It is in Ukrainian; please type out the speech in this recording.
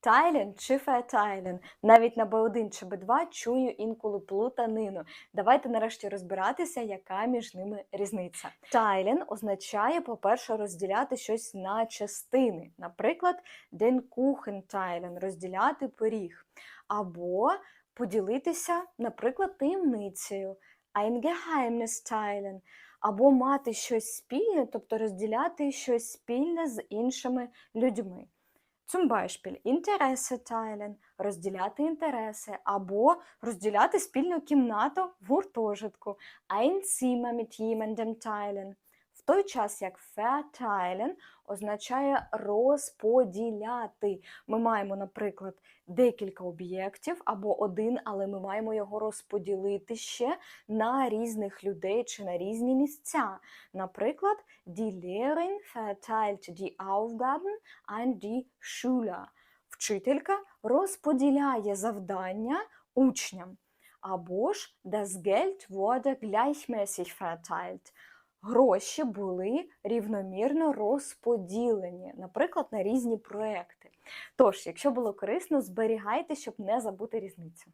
Тайлен чи фетайлен. Навіть на Б1 чи Б2 чую інколи плутанину. Давайте нарешті розбиратися, яка між ними різниця. Тайлен означає, по-перше, розділяти щось на частини. Наприклад, den Kuchen розділяти пиріг. Або поділитися, наприклад, таємницею. Ein Geheimnis. Або мати щось спільне, тобто розділяти щось спільне з іншими людьми. Zum Beispiel Interesse teilen – розділяти інтереси, або розділяти спільну кімнату в гуртожитку. Ein Zimmer mit jemandem teilen. В той час як verteilen означає розподіляти. Ми маємо, наприклад, декілька об'єктів або один, але ми маємо його розподілити ще на різних людей чи на різні місця. Наприклад, die Lehrerin verteilt die Aufgaben an die Schüler. Вчителька розподіляє завдання учням. Або ж das Geld wurde gleichmäßig verteilt. Гроші були рівномірно розподілені, наприклад, на різні проекти. Тож, якщо було корисно, зберігайте, щоб не забути різницю.